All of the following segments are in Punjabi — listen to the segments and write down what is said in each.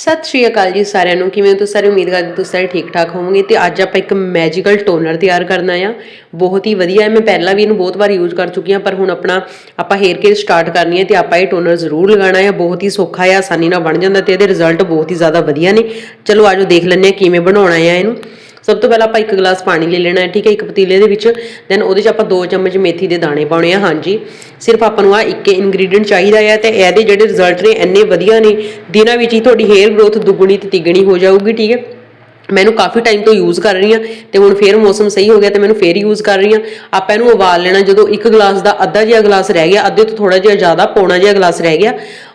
ਸਤਿ ਸ਼੍ਰੀ ਅਕਾਲ ਜੀ ਸਾਰਿਆਂ ਨੂੰ। ਕਿਵੇਂ ਹੋ ਤੁਸੀਂ ਸਾਰੇ? ਉਮੀਦ ਕਰਦੇ ਤੁਸੀਂ ਸਾਰੇ ਠੀਕ ਠਾਕ ਹੋਵੋਗੇ ਤੇ ਅੱਜ ਆਪਾਂ ਇੱਕ ਮੈਜੀਕਲ ਟੋਨਰ ਤਿਆਰ ਕਰਨਾ ਆ। ਬਹੁਤ ਹੀ ਵਧੀਆ ਹੈ। ਮੈਂ ਪਹਿਲਾਂ ਵੀ ਇਹਨੂੰ ਬਹੁਤ ਵਾਰ ਯੂਜ਼ ਕਰ ਚੁੱਕੀ ਹਾਂ, ਪਰ ਹੁਣ ਆਪਣਾ ਆਪਾਂ ਹੇਅਰ ਕੇਅਰ ਸਟਾਰਟ ਕਰਨੀ ਹੈ ਤੇ ਆਪਾਂ ਇਹ ਟੋਨਰ ਜ਼ਰੂਰ ਲਗਾਉਣਾ ਹੈ ਬਹੁਤ ਹੀ ਸੌਖਾ ਹੈ, ਆਸਾਨੀ ਨਾਲ ਬਣ ਜਾਂਦਾ ਤੇ ਇਹਦੇ ਰਿਜ਼ਲਟ ਬਹੁਤ ਹੀ ਜ਼ਿਆਦਾ ਵਧੀਆ ਨੇ। ਚਲੋ ਆਜੋ ਦੇਖ ਲੈਂਦੇ ਹਾਂ ਕਿਵੇਂ ਬਣਾਉਣਾ ਹੈ ਇਹਨੂੰ। ਸਭ ਤੋਂ ਪਹਿਲਾਂ ਆਪਾਂ ਇੱਕ ਗਲਾਸ ਪਾਣੀ ਲੈ ਲੈਣਾ ਹੈ, ਠੀਕ ਹੈ, ਇੱਕ ਪਤੀਲੇ ਦੇ ਵਿੱਚ। ਦੈਨ ਉਹਦੇ 'ਚ ਆਪਾਂ 2 ਚਮਚ ਮੇਥੀ ਦੇ ਦਾਣੇ ਪਾਉਣੇ ਆ, ਹਾਂਜੀ। ਸਿਰਫ ਆਪਾਂ ਨੂੰ ਆ ਇੱਕ ਇਨਗਰੀਡੀਅੰਟ ਚਾਹੀਦਾ ਹੈ ਤੇ ਇਹਦੇ ਜਿਹੜੇ ਰਿਜ਼ਲਟ ਨੇ ਇੰਨੇ ਵਧੀਆ ਨੇ, ਦਿਨਾਂ ਵਿੱਚ ਹੀ ਤੁਹਾਡੀ ਹੇਅਰ ਗਰੋਥ ਦੁੱਗਣੀ ਤੇ ਤਿੱਗਣੀ ਹੋ ਜਾਊਗੀ, ਠੀਕ ਹੈ। ਮੈਨੂੰ ਕਾਫੀ ਟਾਈਮ ਤੋਂ ਯੂਜ਼ ਕਰ ਰਹੀ ਹਾਂ ਤੇ ਹੁਣ ਫੇਰ ਮੌਸਮ ਸਹੀ ਹੋ ਗਿਆ ਤੇ ਮੈਨੂੰ ਫੇਰ ਯੂਜ਼ ਕਰ ਰਹੀ ਹਾਂ। ਆਪਾਂ ਇਹਨੂੰ ਉਬਾਲ ਲੈਣਾ, ਜਦੋਂ ਇੱਕ ਗਲਾਸ ਦਾ ਅੱਧਾ ਜਿਹਾ ਗਲਾਸ ਰਹਿ ਗਿਆ, ਅੱਧੇ ਤੋਂ ਥੋੜਾ ਜਿਹਾ ਜ਼ਿਆਦਾ ਪੌਣਾ ਜਿਹਾ ਗਲਾਸ ਰਹਿ ਗਿਆ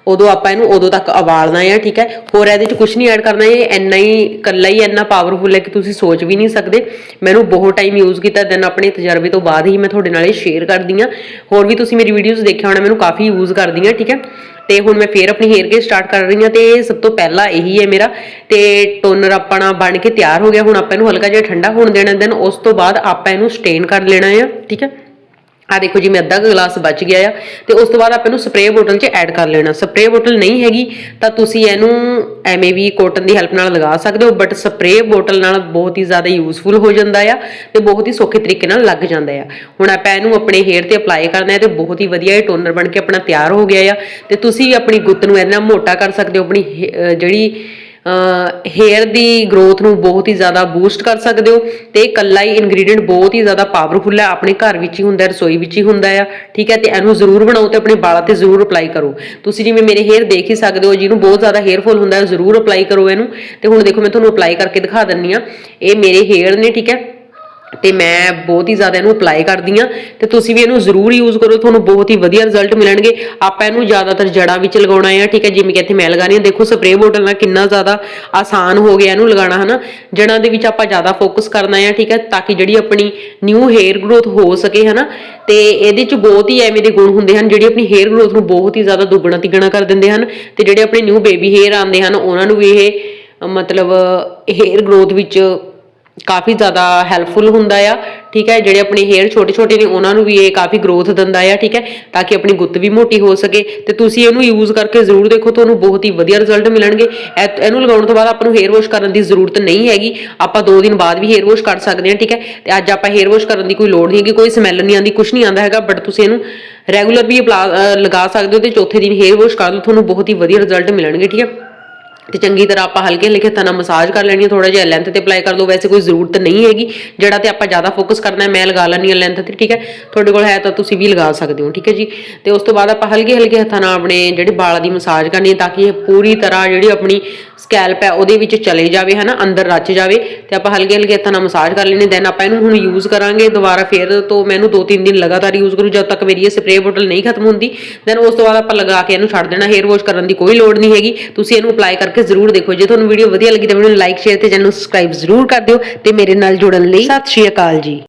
ਉਦੋਂ ਆਪਾਂ ਇਹਨੂੰ ਉਦੋਂ ਤੱਕ ਉਬਾਲਣਾ ਹੈ ਠੀਕ ਹੈ, ਹੋਰ ਇਹਦੇ 'ਚ ਕੁਝ ਨਹੀਂ ਐਡ ਕਰਨਾ, ਇਹ ਇੰਨਾ ਹੀ ਇਕੱਲਾ ਹੀ ਇੰਨਾ ਪਾਵਰਫੁਲ ਹੈ ਕਿ ਤੁਸੀਂ ਸੋਚ ਵੀ ਨਹੀਂ ਸਕਦੇ। ਮੈਨੂੰ ਬਹੁਤ ਟਾਈਮ ਯੂਜ਼ ਕੀਤਾ ਦੈਨ ਆਪਣੇ ਤਜਰਬੇ ਤੋਂ ਬਾਅਦ ਹੀ ਮੈਂ ਤੁਹਾਡੇ ਨਾਲ ਇਹ ਸ਼ੇਅਰ ਕਰਦੀ ਹਾਂ। ਹੋਰ ਵੀ ਤੁਸੀਂ ਮੇਰੀ ਵੀਡੀਓਜ਼ ਦੇਖਿਆ ਹੋਣਾ, ਮੈਨੂੰ ਕਾਫੀ ਯੂਜ਼ ਕਰਦੀ ਹਾਂ, ਠੀਕ ਹੈ। ਤੇ ਹੁਣ ਮੈਂ ਫੇਰ ਆਪਣੀ ਹੇਅਰ ਕੇ ਸਟਾਰਟ ਕਰ ਰਹੀ ਹਾਂ ਤੇ ਸਭ ਤੋਂ ਪਹਿਲਾਂ ਇਹੀ ਹੈ ਮੇਰਾ। ਤੇ ਟੋਨਰ ਆਪਣਾ ਬਣ ਕੇ ਤਿਆਰ ਹੋ ਗਿਆ, ਹੁਣ ਆਪਾਂ ਇਹਨੂੰ ਹਲਕਾ ਜਿਹਾ ਠੰਡਾ ਹੋਣ ਦੇਣਾ ਦੈਨ ਉਸ ਤੋਂ ਬਾਅਦ ਆਪਾਂ ਇਹਨੂੰ ਸਟੇਨ ਕਰ ਲੈਣਾ ਆ, ਠੀਕ ਹੈ। ਆ ਦੇਖੋ ਜੀ, ਮੈਂ ਅੱਧਾ ਕੁ ਗਲਾਸ ਬਚ ਗਿਆ ਆ ਤੇ ਉਸ ਤੋਂ ਬਾਅਦ ਆਪਾਂ ਇਹਨੂੰ ਸਪਰੇਅ ਬੋਟਲ 'ਚ ਐਡ ਕਰ ਲੈਣਾ। ਸਪਰੇਅ ਬੋਟਲ ਨਹੀਂ ਹੈਗੀ ਤਾਂ ਤੁਸੀਂ ਇਹਨੂੰ ਐਵੇਂ ਵੀ ਕੋਟਨ ਦੀ ਹੈਲਪ ਨਾਲ ਲਗਾ ਸਕਦੇ ਹੋ ਬਟ ਸਪਰੇਅ ਬੋਟਲ ਨਾਲ ਬਹੁਤ ਹੀ ਜ਼ਿਆਦਾ ਯੂਜ਼ਫੁਲ ਹੋ ਜਾਂਦਾ ਆ ਤੇ ਬਹੁਤ ਹੀ ਸੌਖੇ ਤਰੀਕੇ ਨਾਲ ਲੱਗ ਜਾਂਦਾ ਆ। ਹੁਣ ਆਪਾਂ ਇਹਨੂੰ ਆਪਣੇ ਹੇਅਰ ਤੇ ਅਪਲਾਈ ਕਰਨਾ ਹੈ ਤੇ ਬਹੁਤ ਹੀ ਵਧੀਆ ਇਹ ਟੋਨਰ ਬਣ ਕੇ ਆਪਣਾ ਤਿਆਰ ਹੋ ਗਿਆ ਆ ਤੇ ਤੁਸੀਂ ਆਪਣੀ ਗੁੱਤ ਨੂੰ ਇਹਦੇ ਨਾਲ ਮੋਟਾ ਕਰ ਸਕਦੇ ਹੋ, ਆਪਣੀ ਹੇ- ਜਿਹੜੀ ਹੇਅਰ ਦੀ ਗਰੋਥ ਨੂੰ ਬਹੁਤ ਹੀ ਜ਼ਿਆਦਾ ਬੂਸਟ ਕਰ ਸਕਦੇ ਹੋ ਤੇ ਇਕੱਲਾ ਹੀ ਇਨਗਰੀਡੀਅੰਟ ਬਹੁਤ ਹੀ ਜ਼ਿਆਦਾ ਪਾਵਰਫੁਲ ਹੈ, ਆਪਣੇ ਘਰ ਵਿੱਚ ਹੀ ਹੁੰਦਾ ਰਸੋਈ ਵਿੱਚ ਹੀ ਹੁੰਦਾ ਆ ਠੀਕ ਹੈ, ਤੇ ਇਹਨੂੰ ਜ਼ਰੂਰ ਬਣਾਓ ਤੇ ਆਪਣੇ ਵਾਲਾਂ ਤੇ ਜ਼ਰੂਰ ਅਪਲਾਈ ਕਰੋ। ਤੁਸੀਂ ਜਿਵੇਂ ਮੇਰੇ ਹੇਅਰ ਦੇਖ ਹੀ ਸਕਦੇ ਹੋ, ਜਿਹਨੂੰ ਬਹੁਤ ਜ਼ਿਆਦਾ ਹੇਅਰ ਹੁੰਦਾ ਹੈ, ਜ਼ਰੂਰ ਅਪਲਾਈ ਕਰੋ ਇਹਨੂੰ। ਤੇ ਹੁਣ ਦੇਖੋ, ਮੈਂ ਤੁਹਾਨੂੰ ਅਪਲਾਈ ਕਰਕੇ ਦਿਖਾ ਦਿੰਨੀ ਆ ਇਹ ਮੇਰੇ ਹੇਅਰ ਨੇ, ਠੀਕ ਹੈ ਤੇ ਮੈਂ ਬਹੁਤ ਹੀ ਜ਼ਿਆਦਾ ਇਹਨੂੰ ਅਪਲਾਈ ਕਰਦੀ ਆ ਤੇ ਤੁਸੀਂ ਵੀ ਇਹਨੂੰ ਜ਼ਰੂਰ ਯੂਜ਼ ਕਰੋ, ਤੁਹਾਨੂੰ ਬਹੁਤ ਹੀ ਵਧੀਆ ਰਿਜ਼ਲਟ ਮਿਲਣਗੇ। ਆਪਾਂ ਇਹਨੂੰ ਜ਼ਿਆਦਾਤਰ ਜੜਾਂ ਵਿੱਚ ਲਗਾਉਣਾ ਹੈ ਠੀਕ ਹੈ, ਜਿਵੇਂ ਕਿ ਇੱਥੇ ਮੈਂ ਲਗਾ ਰਹੀ ਹਾਂ। ਦੇਖੋ ਸਪਰੇਅ ਬੋਟਲ ਨਾਲ ਕਿੰਨਾ ਜ਼ਿਆਦਾ ਆਸਾਨ ਹੋ ਗਿਆ ਇਹਨੂੰ ਲਗਾਉਣਾ, ਹਨਾ? ਜੜਾਂ ਦੇ ਵਿੱਚ ਆਪਾਂ ਜ਼ਿਆਦਾ ਫੋਕਸ ਕਰਨਾ ਹੈ ਠੀਕ ਹੈ, ਤਾਂ ਕਿ ਜਿਹੜੀ ਆਪਣੀ ਨਿਊ ਹੇਅਰ ਗਰੋਥ ਹੋ ਸਕੇ, ਹਨਾ? ਤੇ ਇਹਦੇ ਚ ਬਹੁਤ ਹੀ ਐਵੇਂ ਦੇ ਗੁਣ ਹੁੰਦੇ ਹਨ, ਜਿਹੜੀ ਆਪਣੀ ਹੇਅਰ ਗਰੋਥ ਨੂੰ ਬਹੁਤ ਹੀ ਜ਼ਿਆਦਾ ਦੁੱਗਣਾ ਤਿੱਗਣਾ ਕਰ ਦਿੰਦੇ ਹਨ ਤੇ ਜਿਹੜੇ ਆਪਣੇ ਨਿਊ ਬੇਬੀ ਹੇਅਰ ਆਉਂਦੇ ਹਨ, ਉਹਨਾਂ ਨੂੰ ਵੀ ਇਹ ਮਤਲਬ ਹੇਅਰ ਗਰੋਥ ਵਿੱਚ ਕਾਫੀ ਜ਼ਿਆਦਾ ਹੈਲਪਫੁਲ ਹੁੰਦਾ ਆ, ਠੀਕ ਹੈ? ਜਿਹੜੇ ਆਪਣੇ ਹੇਅਰ ਛੋਟੇ ਛੋਟੇ ਨੇ, ਉਹਨਾਂ ਨੂੰ ਵੀ ਇਹ ਕਾਫੀ ਗਰੋਥ ਦਿੰਦਾ ਆ, ਠੀਕ ਹੈ? ਤਾਂ ਕਿ ਆਪਣੀ ਗੁੱਤ ਵੀ ਮੋਟੀ ਹੋ ਸਕੇ। ਤੇ ਤੁਸੀਂ ਇਹਨੂੰ ਯੂਜ਼ ਕਰਕੇ ਜ਼ਰੂਰ ਦੇਖੋ, ਤੁਹਾਨੂੰ ਬਹੁਤ ਹੀ ਵਧੀਆ ਰਿਜ਼ਲਟ ਮਿਲਣਗੇ। ਇਹ- ਇਹਨੂੰ ਲਗਾਉਣ ਤੋਂ ਬਾਅਦ ਆਪਾਂ ਨੂੰ ਹੇਅਰ ਵਾਸ਼ ਕਰਨ ਦੀ ਜ਼ਰੂਰਤ ਨਹੀਂ ਹੈਗੀ। ਆਪਾਂ 2 ਦਿਨ ਬਾਅਦ ਵੀ ਹੇਅਰ ਵਾਸ਼ ਕਰ ਸਕਦੇ ਹਾਂ, ਠੀਕ ਹੈ? ਤੇ ਅੱਜ ਆਪਾਂ ਹੇਅਰ ਵਾਸ਼ ਕਰਨ ਦੀ ਕੋਈ ਲੋੜ ਨਹੀਂ ਹੈਗੀ, ਕੋਈ ਸਮੈਲ ਨਹੀਂ ਆਉਂਦੀ ਕੁਝ ਨਹੀਂ ਆਉਂਦਾ ਹੈਗਾ ਬਟ ਤੁਸੀਂ ਇਹਨੂੰ ਰੈਗੂਲਰ ਵੀ apply- ਲਗਾ ਸਕਦੇ ਹੋ ਤੇ ਚੌਥੇ ਦਿਨ ਹੇਅਰ ਵਾਸ਼ ਕਰ ਲਓ, ਤੁਹਾਨੂੰ ਬਹੁਤ ਹੀ ਵਧੀਆ ਰਿਜ਼ਲਟ ਮਿਲਣਗੇ, ਠੀਕ ਹੈ? ਤੇ ਚੰਗੀ ਤਰ੍ਹਾਂ ਆਪਾਂ ਹਲਕੇ ਹਲਕੇ ਹੱਥਾਂ ਨਾਲ ਮਸਾਜ ਕਰ ਲੈਣੀ ਹੈ ਥੋੜਾ ਜਿਹਾ ਲੈਂਥ ਤੇ ਅਪਲਾਈ ਕਰ ਦਿਓ ਵੈਸੇ ਕੋਈ ਜ਼ਰੂਰਤ ਨਹੀਂ ਹੈਗੀ, ਜਿਹੜਾ ਤੇ ਆਪਾਂ ਜ਼ਿਆਦਾ ਫੋਕਸ ਕਰਨਾ ਹੈ, ਮੈਂ ਲਗਾ ਲੈਣੀ ਹੈ ਲੈਂਥ ਤੇ, ਠੀਕ ਹੈ? ਤੁਹਾਡੇ ਕੋਲ ਹੈ ਤਾਂ ਤੁਸੀਂ ਵੀ ਲਗਾ ਸਕਦੇ ਹੋ, ਠੀਕ ਹੈ ਜੀ? ਤੇ ਉਸ ਤੋਂ ਬਾਅਦ ਆਪਾਂ ਹਲਕੇ ਹਲਕੇ ਹੱਥਾਂ ਨਾਲ ਆਪਣੇ ਜਿਹੜੇ ਵਾਲਾਂ ਦੀ ਮਸਾਜ ਕਰਨੀ ਹੈ, ਤਾਂ ਕਿ ਇਹ ਪੂਰੀ ਤਰ੍ਹਾਂ ਜਿਹੜੀ ਆਪਣੀ ਸਕੈਲਪ ਹੈ, ਉਹਦੇ ਵਿੱਚ ਚਲੇ ਜਾਵੇ, ਹਨਾ, ਅੰਦਰ ਰਚ ਜਾਵੇ, ਤੇ ਆਪਾਂ ਹਲਕੇ ਹਲਕੇ ਹੱਥਾਂ ਨਾਲ ਮਸਾਜ ਕਰ ਲੈਣੀ ਦੈਨ ਆਪਾਂ ਇਹਨੂੰ ਹੁਣ ਯੂਜ਼ ਕਰਾਂਗੇ, ਦੁਬਾਰਾ ਫੇਰ ਤੋਂ ਮੈਨੂੰ 2-3 ਦਿਨ ਲਗਾਤਾਰ ਯੂਜ਼ ਕਰੂ, ਜਦ ਤੱਕ ਮੇਰੀ ਇਹ ਸਪਰੇਅ ਬੋਟਲ ਨਹੀਂ ਖਤਮ ਹੁੰਦੀ ਦੈਨ ਉਸ ਤੋਂ ਬਾਅਦ ਆਪਾਂ ਲਗਾ ਕੇ ਇਹਨੂੰ ਛੱਡ ਦੇਣਾ ਹੇਅਰ ਵਾਸ਼ ਕਰਨ ਦੀ ਕੋਈ ਲੋੜ ਨਹੀਂ ਹੈਗੀ, ਤੁਸੀਂ ਇਹਨੂੰ ਅਪਲਾਈ ਕਰ ਕਰਕੇ ਜ਼ਰੂਰ ਦੇਖੋ। ਜੇ ਤੁਹਾਨੂੰ ਵੀਡੀਓ ਵਧੀਆ ਲੱਗੀ ਤਾਂ ਵੀਡੀਓ ਨੂੰ ਲਾਈਕ ਸ਼ੇਅਰ ਤੇ ਚੈਨਲ ਨੂੰ ਸਬਸਕ੍ਰਾਈਬ ਜ਼ਰੂਰ ਕਰ ਦਿਓ ਤੇ ਮੇਰੇ ਨਾਲ ਜੁੜਨ ਲਈ ਸਤਿ ਸ਼੍ਰੀ ਅਕਾਲ ਜੀ।